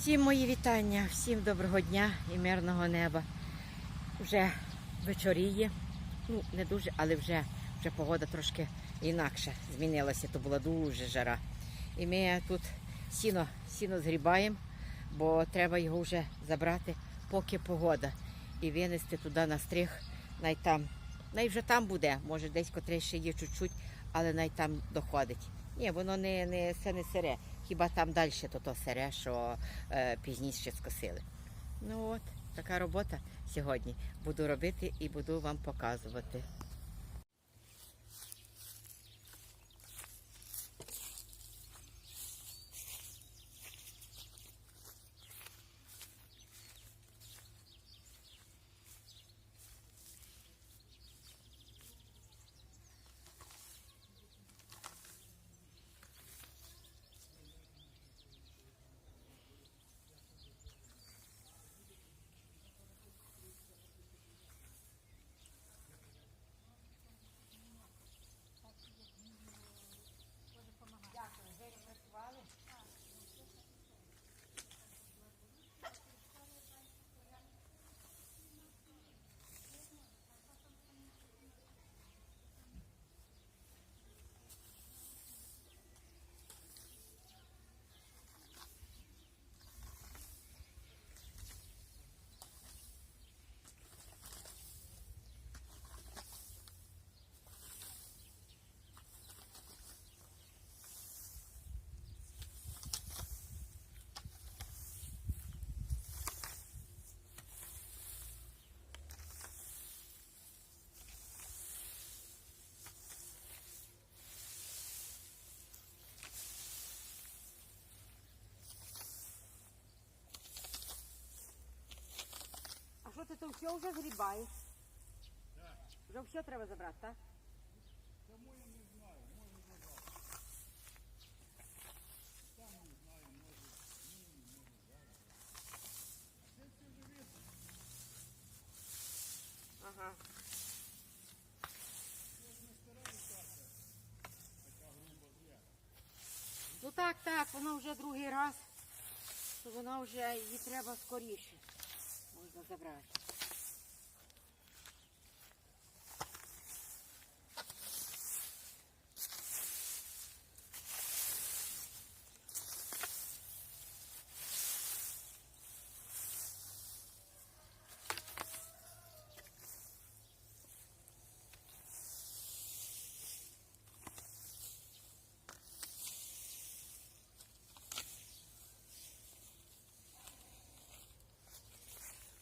Всім мої вітання, всім доброго дня і мирного неба. Вже вечоріє. Ну, не дуже, але вже, вже погода трошки інакша змінилася, то була дуже жара. І ми тут сіно, сіно згрібаємо, бо треба його вже забрати, поки погода. І винести туди на стриг, най там. Най вже там буде, може десь котрий ще є чуть-чуть, але най там доходить. Ні, воно не, не, це не сире. Хіба там далі то, то сире, що е, пізніше скосили. Ну от, така робота сьогодні. Буду робити і буду вам показувати. То все вже згрібаєш? Вже все треба забрати, так? Ага. Ну так, так, воно вже другий раз, то воно вже її треба скоріше. Можна забрати.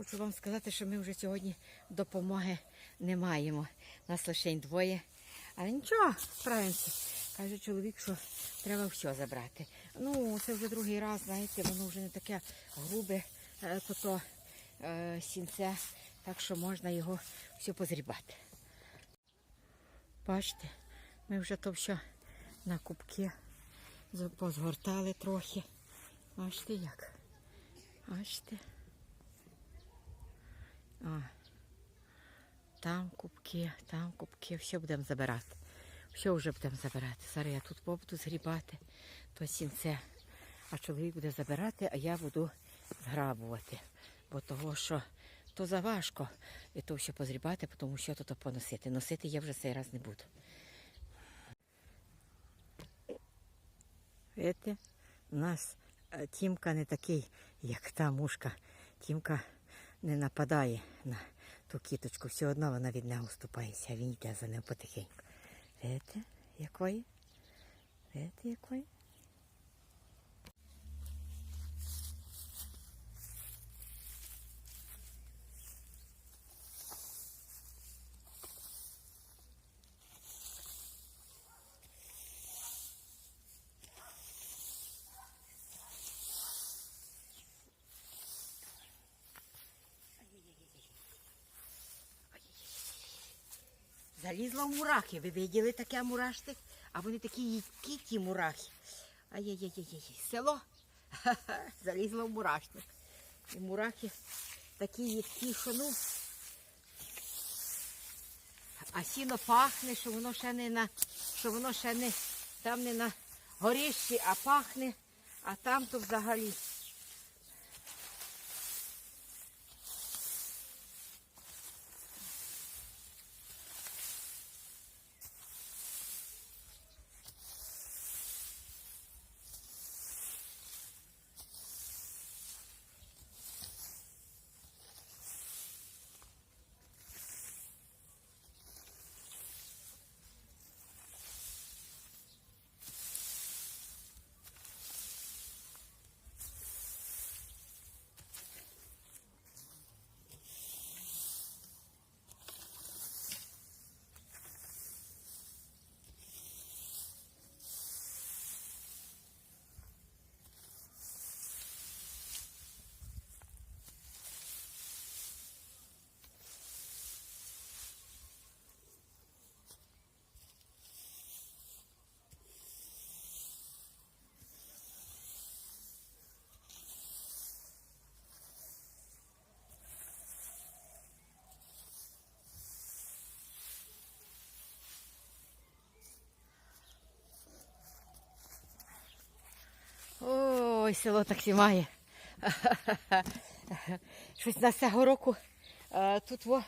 Хочу вам сказати, що ми вже сьогодні допомоги не маємо. Нас лише двоє. Але нічого, справимося. Каже чоловік, що треба все забрати. Ну, це вже другий раз, знаєте, воно вже не таке грубе, е, то, то е, сінце, так що можна його все позрібати. Бачите, ми вже то все на кубки позгортали трохи. Бачите як? Бачите? А, там кубки, там кубки, все будемо забирати. Все вже будемо забирати. Зараз я тут побуду згрібати, то сінце. А чоловік буде забирати, а я буду зграбувати. Бо того, що то заважко і то все позрібати, тому що то поносити. Носити я вже цей раз не буду. Видите, у нас е, Тімка не такий, як та мушка. Тімка не нападає на ту кіточку, все одно вона від нього уступається, а він йде за нею потихеньку. Видите, якої? Видите, якої? Залізла в мурахи. Ви виділи таке мурашник? А вони такі їдкі ті мурахи. Ай-яй-яй-яй. Село залізло в мурашник. І мурахи такі їдкі, що ну. А сіно пахне, що воно ще не на, що воно ще не там не на горищі, а пахне, а там то взагалі. Ой, село так сімає. Щось на цього року е, тут во,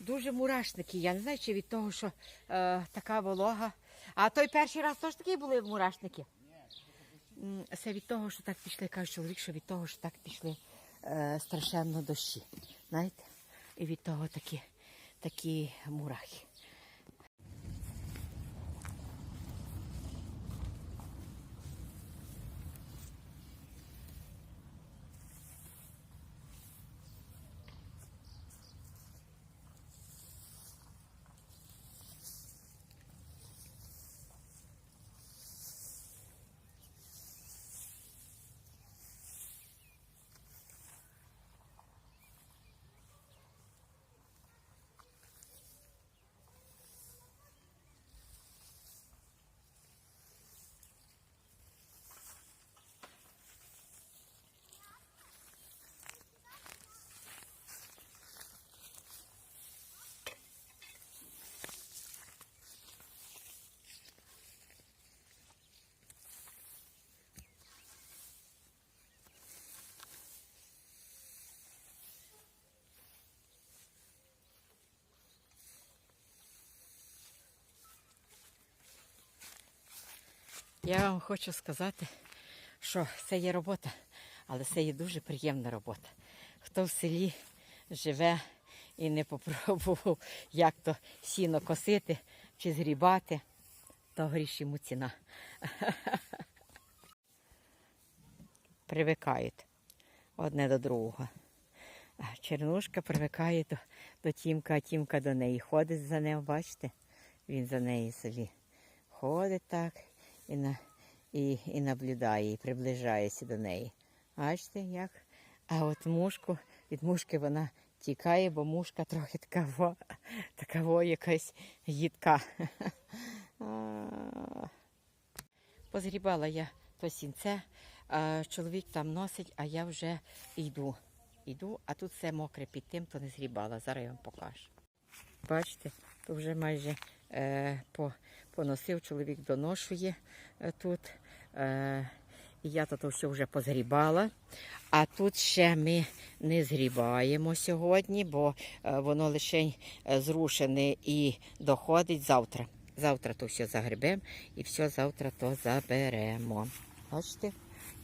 дуже мурашники. Я не знаю, чи від того, що е, така волога. А той перший раз теж такі були мурашники. Це від того, що так пішли, каже чоловік, що від того, що так пішли е, страшенно дощі. Знаєте? І від того такі, такі мурахи. Я вам хочу сказати, що це є робота, але це є дуже приємна робота. Хто в селі живе і не попробував, як то сіно косити чи згрібати, то гріш йому ціна. Привикають одне до другого. Чернушка привикає до, до Тімка, а Тімка до неї ходить за ним, бачите? Він за нею собі ходить так і, на, і, і наблюдає, і приближається до неї. Бачите, як? А от мушку, від мушки вона тікає, бо мушка трохи така, во, якась їдка. А. Позгрібала я то сінце, чоловік там носить, а я вже йду. Йду, а тут все мокре під тим, то не згрібала. Зараз я вам покажу. Бачите, то вже майже е, по, поносив, чоловік доношує е, тут. Е, і я то все вже позгрібала. А тут ще ми не згрібаємо сьогодні, бо е, воно лише зрушене і доходить завтра. Завтра то все загребемо і все завтра то заберемо. Бачите?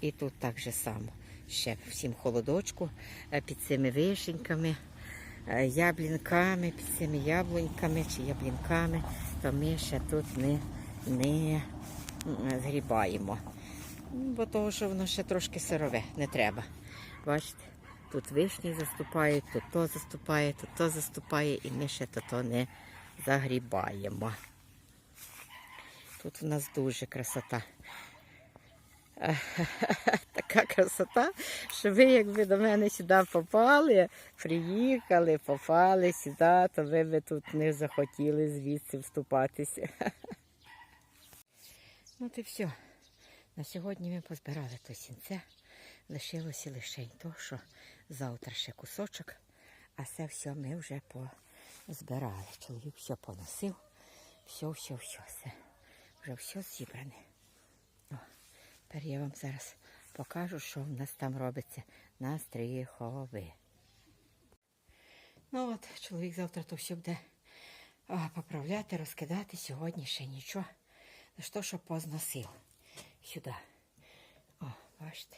І тут так же само. Ще всім холодочку під цими вишеньками яблінками, під цими яблуньками чи яблінками, то ми ще тут не, не згрібаємо. Бо того, що воно ще трошки сирове, не треба. Бачите, тут вишні заступають, тут то заступає, тут то заступає, і ми ще то, то не загрібаємо. Тут у нас дуже красота. Така красота, що ви, якби до мене сюди попали, приїхали, попали сюди, то ви би тут не захотіли звідси вступатися. Ну, то все. На сьогодні ми позбирали то сінце. Лишилося лише то, що завтра ще кусочок, а це все ми вже позбирали. Чоловік все поносив, все, все, все, все. Вже все зібране. Тепер я вам зараз покажу, що в нас там робиться на стріхови. Ну от, чоловік завтра то все буде а, поправляти, розкидати. Сьогодні ще нічого. Лиш то, що позносив сюди. О, бачите,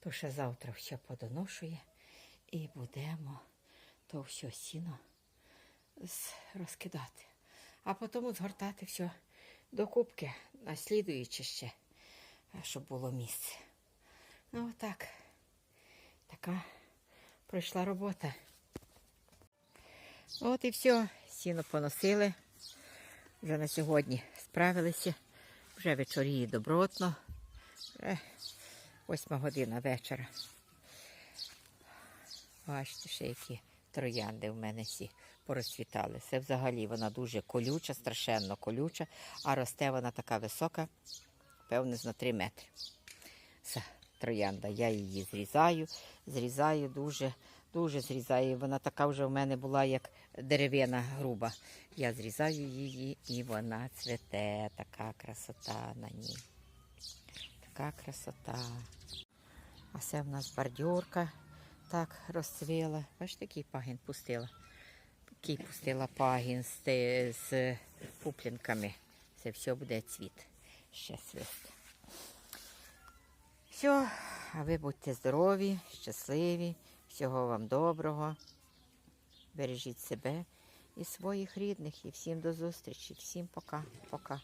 то ще завтра все подоношує і будемо то все сіно розкидати. А потім згортати все до кубки, наслідуючи ще, щоб було місце. Ну, отак. Така пройшла робота. От і все. Сіно поносили. Вже на сьогодні справилися. Вже вечоріє добротно. Вже восьма година вечора. Бачите, ще які троянди в мене всі порозцвітали. Це взагалі вона дуже колюча, страшенно колюча, а росте вона така висока, певне, на 3 метри. Це троянда. Я її зрізаю, зрізаю дуже, дуже зрізаю. Вона така вже в мене була, як дерев'яна груба. Я зрізаю її і вона цвете. Така красота на ній. Така красота. А це в нас бордюрка так розцвіла. Бачите, який пагін пустила. Який пустила пагін з, з пуплінками. Це все буде цвіт. Ще. Все, а ви будьте здорові, щасливі, всього вам доброго. Бережіть себе і своїх рідних. І всім до зустрічі. Всім пока. Пока.